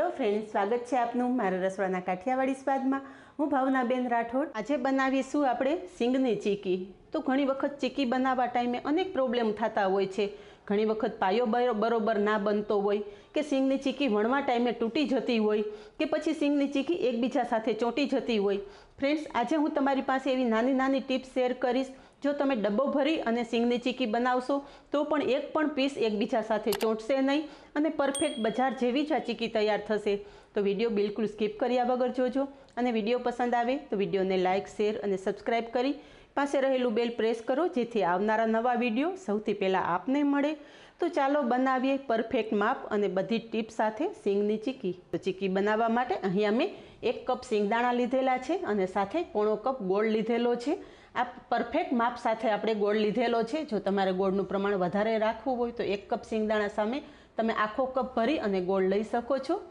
Hello friend સ્વાગત છે આપનું મારા રસોડાના કાઠિયાવાડી સ્વાદમાં. હું ભાવનાબેન રાઠોડ. આજે બનાવીશું આપણે સિંગની ચીકી. તો ઘણી વખત ચીકી બનાવવા ટાઈમે અનેક પ્રોબ્લેમ થતા હોય છે. ઘણી વખત પાયો બરો- બરોબર ના બનતો હોય કે સિંગની ચીકી વણવા ટાઈમે તૂટી જતી હોય કે પછી સિંગની ચીકી એકબીજા સાથે ચોંટી જતી હોય. ફ્રેન્ડ્સ આજે હું તમારી પાસે એવી નાની નાની ટિપ્સ શેર કરીશ જો તમે ડબ્બો ભરી અને સિંગની ચીકી બનાવશો, તો પણ એક પણ પીસ એકબીજા સાથે ચોંટશે નહીં અને પરફેક્ટ બજાર જેવી જ આ ચીકી તૈયાર થશે. તો વીડિયો બિલકુલ સ્કીપ કર્યા વગર જોજો અને વીડિયો પસંદ આવે તો વિડીયોને લાઇક શેર અને સબસ્ક્રાઇબ કરી પાસે રહેલું બેલ પ્રેસ કરો જેથી આવનારા નવા વીડિયો સૌથી પહેલાં આપને મળે. તો ચાલો બનાવીએ પરફેક્ટ માપ અને બધી ટીપ સાથે સિંગની ચીકી. તો ચીકી બનાવવા માટે અહીંયા મેં એક કપ સિંગદાણા લીધેલા છે અને સાથે પોણો કપ ગોળ લીધેલો છે. આ પરફેક્ટ માપ સાથે આપણે ગોળ લીધેલો છે. જો તમારે ગોળનું પ્રમાણ વધારે રાખવું હોય તો એક કપ સિંગદાણા સામે તમે આખો કપ ભરી અને ગોળ લઈ શકો છો.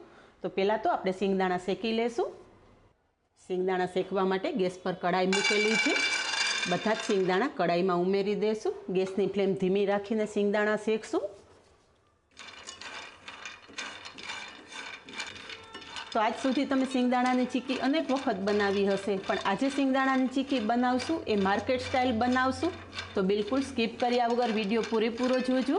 તો પહેલાં તો આપણે સિંગદાણા શેકી લેશું. સિંગદાણા શેકવા માટે ગેસ પર કડાઈ મૂકેલી છે. બધા જ સિંગદાણા કડાઈમાં ઉમેરી દેશું. ગેસની ફ્લેમ ધીમી રાખીને સિંગદાણા શેકશું. તો આજ સુધી તમે સિંગદાણાની ચીકી અનેક વખત બનાવી હશે, પણ આજે સિંગદાણાની ચીકી બનાવશું, એ માર્કેટ સ્ટાઇલ બનાવશું. તો બિલકુલ સ્કીપ કર્યા વગર વીડિયો પૂરેપૂરો જોજો.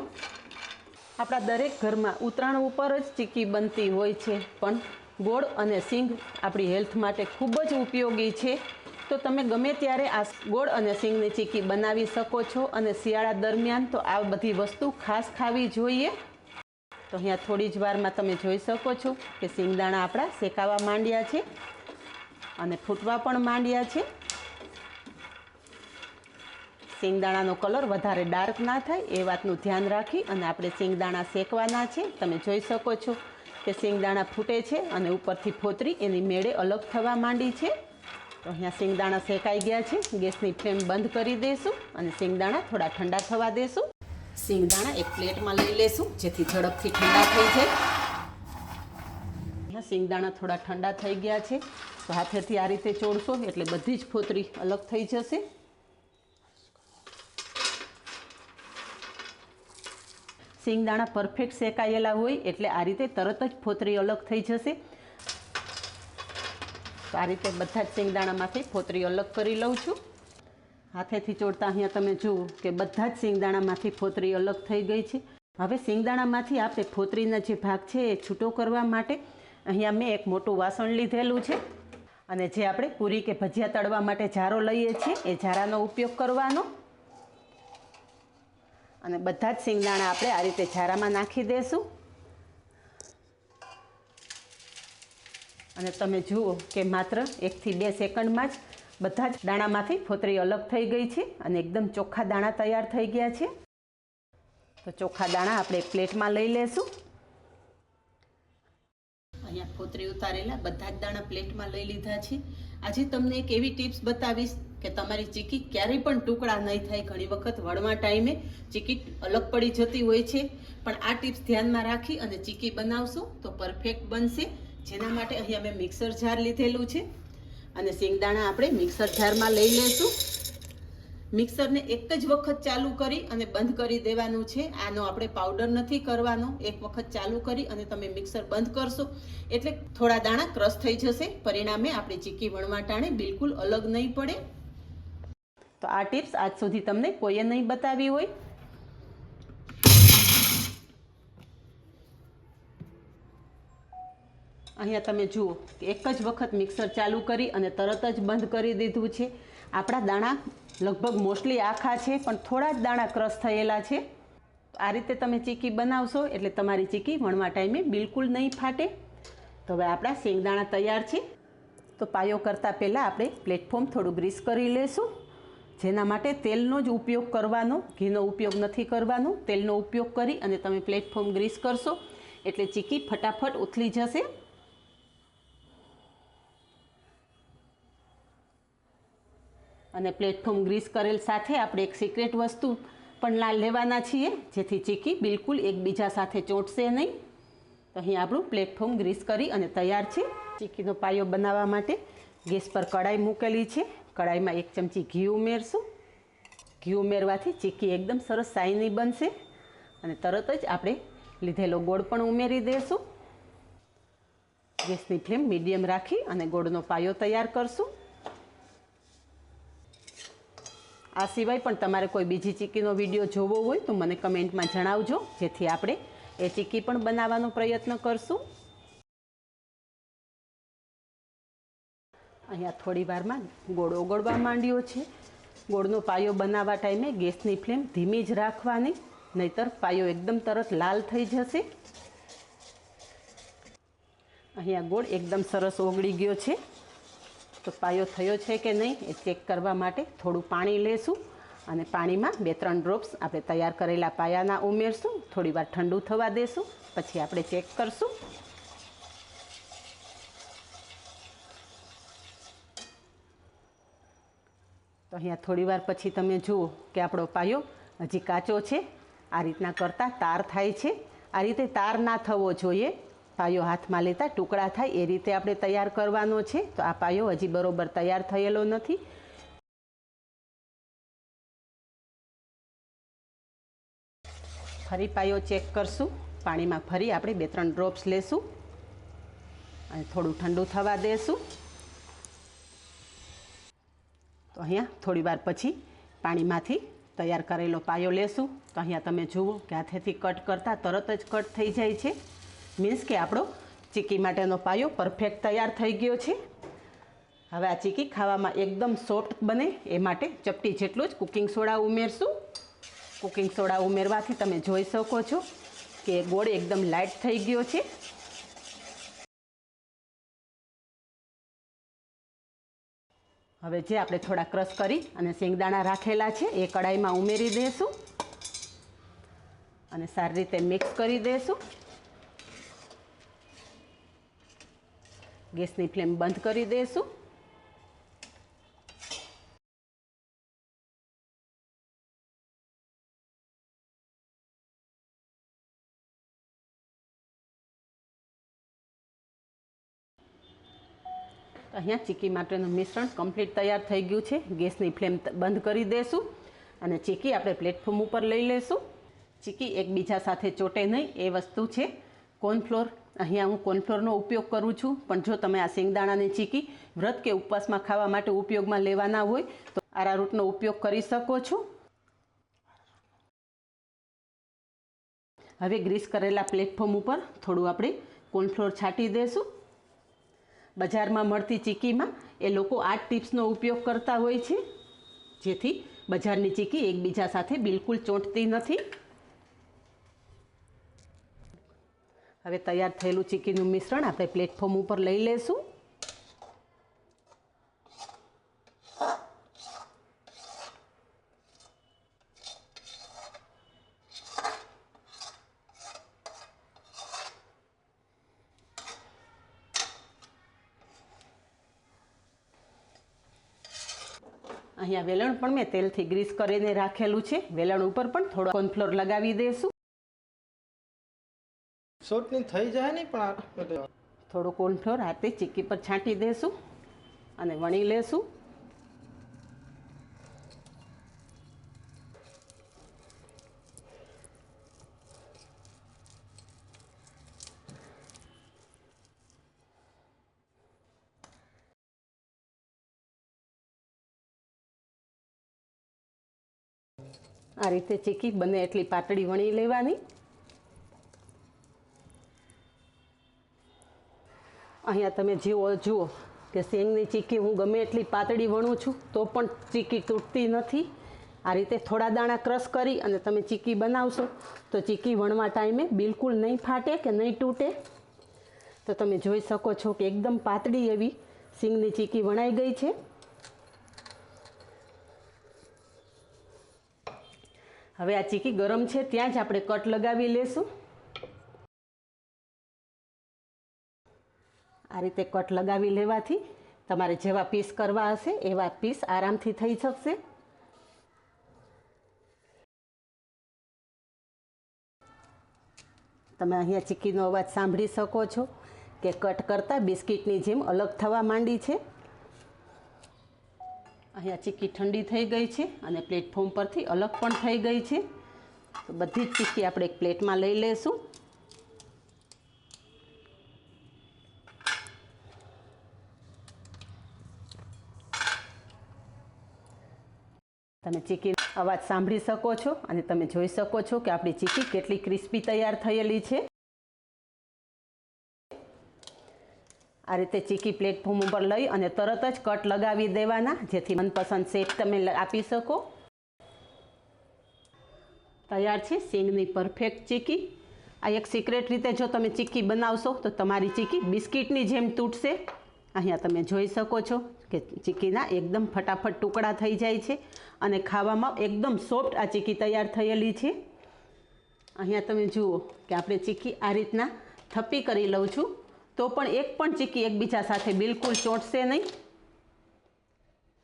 આપણા દરેક ઘરમાં ઉત્તરાયણ ઉપર જ ચીકી બનતી હોય છે, પણ ગોળ અને સિંગ આપણી હેલ્થ માટે ખૂબ જ ઉપયોગી છે. તો તમે ગમે ત્યારે આ ગોળ અને સિંગની ચીકી બનાવી શકો છો અને શિયાળા દરમિયાન તો આ બધી વસ્તુ ખાસ ખાવી જોઈએ. તો અહીંયા થોડી જ વારમાં તમે જોઈ શકો છો કે સિંગદાણા આપણા શેકાવા માંડ્યા છે અને ફૂટવા પણ માંડ્યા છે. સિંગદાણાનો કલર વધારે ડાર્ક ના થાય એ વાતનું ધ્યાન રાખી અને આપણે સિંગદાણા શેકવાના છે. તમે જોઈ શકો છો કે સિંગદાણા ફૂટે છે અને ઉપરથી ફોતરી એની મેળે અલગ થવા માંડી છે. તો અહીંયા સિંગદાણા શેકાઈ ગયા છે. ગેસની ફ્લેમ બંધ કરી દઈશું અને સિંગદાણા થોડા ઠંડા થવા દઈશું સિંગદાણા એક પ્લેટમાં લઈ લેશું, જેથી ઝડપથી ઠંડા થઈ જાય. સિંગદાણા થોડા ઠંડા થઈ ગયા છે. તો હાથેથી આ રીતે ચોળશો, એટલે બધી જ ફોતરી અલગ થઈ જશે. સિંગદાણા પરફેક્ટ શેકાયેલા હોય, એટલે આ રીતે તરત જ ફોતરી અલગ થઈ જશે. તો આ રીતે બધા જ સિંગદાણામાંથી ફોતરી અલગ કરી લઉં છું. હાથેથી ચોડતા અહીંયા તમે જુઓ કે બધા જ સિંગદાણામાંથી ફોતરી અલગ થઈ ગઈ છે. હવે સિંગદાણામાંથી આપણે ફોતરીના જે ભાગ છે એ છૂટો કરવા માટે અહીંયા મેં એક મોટું વાસણ લીધેલું છે. અને જે આપણે પૂરી કે ભજીયા તળવા માટે જારો લઈએ છીએ, એ જારાનો ઉપયોગ કરવાનો. અને બધા જ સિંગદાણા આપણે આ રીતે જારામાં નાખી દઈશું અને તમે જુઓ કે માત્ર એકથી બે સેકન્ડમાં જ બધા જ દાણામાંથી ફોતરી અલગ થઈ ગઈ છે અને એકદમ ચોખ્ખા દાણા તૈયાર થઈ ગયા છે. તો ચોખ્ખા દાણા આપણે પ્લેટમાં લઈ લેશું. અહીંયા ફોતરી ઉતારેલા બધા જ દાણા પ્લેટમાં લઈ લીધા છે. આજે તમને એક એવી ટિપ્સ બતાવીશ કે તમારી ચીકી ક્યારેય પણ ટુકડા નહીં થાય. ઘણી વખત વળવા ટાઈમે ચીકી અલગ પડી જતી હોય છે. પણ આ ટિપ્સ ધ્યાનમાં રાખી અને ચીકી બનાવશો તો પરફેક્ટ બનશે. જેના માટે અહીંયા મેં મિક્સર જાર લીધેલું છે. અને સિંગદાણા આપણે મિક્સર જારમાં લઈ લેશું. મિક્સરને એક જ વખત ચાલુ કરી અને બંધ કરી દેવાનું છે. આનો આપણે પાવડર નથી કરવાનો. એક વખત ચાલુ કરી અને તમે મિક્સર બંધ કરશો. એટલે થોડા દાણા ક્રશ થઈ જશે. પરિણામે આપણી ચીકી વણવાટાણે બિલકુલ અલગ નહીં પડે. તો આ ટિપ્સ આજ સુધી તમને કોઈએ નહીં બતાવી હોય. અહીંયા તમે જુઓ કે એક જ વખત મિક્સર ચાલુ કરી અને તરત જ બંધ કરી દીધું છે. આપણા દાણા લગભગ મોસ્ટલી આખા છે, પણ થોડા જ દાણા ક્રશ થયેલા છે. આ રીતે તમે ચીકી બનાવશો એટલે તમારી ચીકી વણવા ટાઈમે બિલકુલ નહીં ફાટે. તો હવે આપણા શેંગદાણા તૈયાર છે. તો પાયો કરતાં પહેલાં આપણે પ્લેટફોર્મ થોડું ગ્રીસ કરી લેશું. જેના માટે તેલનો જ ઉપયોગ કરવાનો, ઘીનો ઉપયોગ નથી કરવાનો. તેલનો ઉપયોગ કરી અને તમે પ્લેટફોર્મ ગ્રીસ કરશો એટલે ચીકી ફટાફટ ઉથલી જશે. અને પ્લેટફોર્મ ગ્રીસ કરેલ સાથે આપણે એક સિક્રેટ વસ્તુ પણ લેવાના છીએ, જેથી ચીકી બિલકુલ એકબીજા સાથે ચોંટશે નહીં. તો અહીં આપણું પ્લેટફોર્મ ગ્રીસ કરી અને તૈયાર છે. ચીકીનો પાયો બનાવવા માટે ગેસ પર કડાઈ મૂકેલી છે. કડાઈમાં એક ચમચી ઘી ઉમેરશું. ઘી ઉમેરવાથી ચીકી એકદમ સરસ સાઈની બનશે અને તરત જ આપણે લીધેલો ગોળ પણ ઉમેરી દઈશું ગેસની ફ્લેમ મીડિયમ રાખી અને ગોળનો પાયો તૈયાર કરશું. આ સિવાય પણ તમારે કોઈ બીજી ચીક્કીનો વીડિયો જોવો હોય તો મને કમેન્ટમાં જણાવજો. જેથી આપણે એ ચીક્કી પણ બનાવવાનો પ્રયત્ન કરશું. અહીંયા થોડી વારમાં ગોળ ઓગળવા માંડ્યો છે. ગોળનો પાયો બનાવવા ટાઈમે ગેસની ફ્લેમ ધીમી જ રાખવાની, નહીતર પાયો એકદમ તરત લાલ થઈ જશે. અહીંયા ગોળ એકદમ સરસ ઓગળી ગયો છે. તો પાયો થયો છે કે નહીં એ ચેક કરવા માટે થોડું પાણી લેશું અને પાણીમાં બે ત્રણ ડ્રોપ્સ આપણે તૈયાર કરેલા પાયાના ઉમેરશું, થોડી વાર ઠંડુ થવા દેશું, પછી આપણે ચેક કરશું. તો અહીંયા થોડી વાર પછી તમે જુઓ કે આપણો પાયો હજી કાચો છે, આ રીતના કરતાં તાર થાય છે. આ રીતે તાર ના થવો જોઈએ. પાયો હાથમાં લેતા ટુકડા થાય એ રીતે આપણે તૈયાર કરવાનો છે. તો આ પાયો હજી બરોબર તૈયાર થયેલો નથી. ફરી પાયો ચેક કરશું. પાણીમાં ફરી આપણે બે ત્રણ ડ્રોપ્સ લેશું. અને થોડું ઠંડુ થવા દેશું. તો અહીંયા થોડી વાર પછી પાણીમાંથી તૈયાર કરેલો પાયો લેશું. તો અહીંયા તમે જુઓ કે હાથેથી કટ કરતાં તરત જ કટ થઈ જાય છે. મીન્સ કે આપણો ચીકી માટેનો પાયો પરફેક્ટ તૈયાર થઈ ગયો છે. હવે આ ચીકી ખાવામાં એકદમ સોફ્ટ બને, એ માટે ચપટી જેટલું જ કુકિંગ સોડા ઉમેરશું. કુકિંગ સોડા ઉમેરવાથી તમે જોઈ શકો છો કે ગોળ એકદમ લાઇટ થઈ ગયો છે. હવે જે આપણે થોડા ક્રશ કરી અને શેંગદાણા રાખેલા છે, એ કડાઈમાં ઉમેરી દઈશું અને સારી રીતે મિક્સ કરી દઈશું ગેસની ફ્લેમ બંધ કરી દઈશું અહીંયા ચીકી માટેનું મિશ્રણ કમ્પ્લીટ તૈયાર થઈ ગયું છે. ગેસની ફ્લેમ બંધ કરી દઈશું અને ચીકી આપણે પ્લેટફોર્મ ઉપર લઈ લઈશું ચીકી એકબીજા સાથે ચોટે નહીં, એ વસ્તુ છે. કોર્નફ્લોર અહીંયા હું કોર્નફ્લોરનો ઉપયોગ કરું છું, પણ જો તમે આ શેંગદાણાની ચીકી વ્રત કે ઉપવાસમાં ખાવા માટે ઉપયોગમાં લેવાના હોય, તો આરારૂટનો ઉપયોગ કરી શકો છો. હવે ગ્રીસ કરેલા પ્લેટફોર્મ ઉપર થોડું આપણે કોર્નફ્લોર છાંટી દઈશું બજારમાં મળતી ચીકીમાં એ લોકો આ ટિપ્સનો ઉપયોગ કરતા હોય છે, જેથી બજારની ચીકી એકબીજા સાથે બિલકુલ ચોંટતી નથી. હવે તૈયાર થયેલું ચીકીનું મિશ્રણ આપણે પ્લેટફોર્મ ઉપર લઈ લેશું. અહીંયા વેલણ પણ મેં તેલથી ગ્રીસ કરીને રાખેલું છે. વેલણ ઉપર પણ થોડો કોર્નફ્લોર લગાવી દઈશું શોર્ટની થઈ જાય નહીં પણ થોડો કોલઠો રાતે ચીક્કી પર છાંટી દેશું અને વણી લેશું. આ રીતે ચીકી બને એટલી પાતળી વણી લેવાની. અહીંયા તમે જુઓ જુઓ કે સેંગની ચીકી હું ગમે એટલી પાતળી વણું છું, તો પણ ચીકી તૂટતી નથી. આ રીતે થોડા દાણા ક્રશ કરી અને તમે ચીકી બનાવશો. તો ચીકી વણવા ટાઈમે બિલકુલ નહીં ફાટે કે નહીં તૂટે. તો તમે જોઈ શકો છો કે એકદમ પાતળી એવી સિંગની ચીકી વણાઈ ગઈ છે. હવે આ ચીકી ગરમ છે, ત્યાં જ આપણે કટ લગાવી લેશું. આ રીતે કટ લગાવી લેવાથી તમારે જેવા પીસ કરવા હશે, એવા પીસ આરામથી થઈ શકશે તમે અહીંયા ચીક્કીનો અવાજ સાંભળી શકો છો કે કટ કરતાં બિસ્કિટની જેમ અલગ થવા માંડી છે. અહીંયા ચીકી ઠંડી થઈ ગઈ છે અને પ્લેટફોર્મ પરથી અલગ પણ થઈ ગઈ છે. તો બધી જ ચીક્કી આપણે એક પ્લેટમાં લઈ લઈશું. તમે ચીકી અવાજ સાંભળી શકો છો અને તમે જોઈ શકો છો કે આપણી ચીકી કેટલી ક્રિસ્પી તૈયાર થયેલી છે. આ રીતે ચીકી પ્લેટફોર્મ ઉપર લઈ અને તરત જ કટ લગાવી દેવાના, જેથી મનપસંદ શેપ તમે આપી શકો. તૈયાર છે સિંગની પરફેક્ટ ચીકી. આ એક સિક્રેટ રીતે જો તમે ચીકી બનાવશો તો તમારી ચીકી બિસ્કિટની જેમ તૂટશે. અહીંયા તમે જોઈ શકો છો. કે ચીકીના એકદમ ફટાફટ ટુકડા થઈ જાય છે અને ખાવામાં એકદમ સોફ્ટ આ ચીકી તૈયાર થયેલી છે. અહીંયા તમે જુઓ કે આપણે ચીકી આ રીતના થપ્પી કરી લઉં છું. તો પણ એક પણ ચીકી એકબીજા સાથે બિલકુલ ચોંટશે નહીં.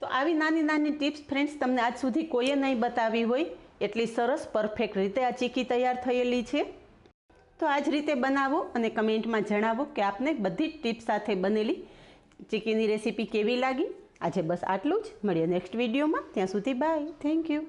તો આવી નાની નાની ટિપ્સ ફ્રેન્ડ્સ તમને આજ સુધી કોઈએ નહીં બતાવી હોય એટલી સરસ પરફેક્ટ રીતે આ ચીકી તૈયાર થયેલી છે. તો આ જ રીતે બનાવો અને કમેન્ટમાં જણાવો કે આપને બધી ટિપ્સ સાથે બનેલી ચીકીની રેસીપી કેવી લાગી? આજે બસ આટલું જ. મળીએ નેક્સ્ટ વિડીયોમાં ત્યાં સુધી બાય થેન્ક યુ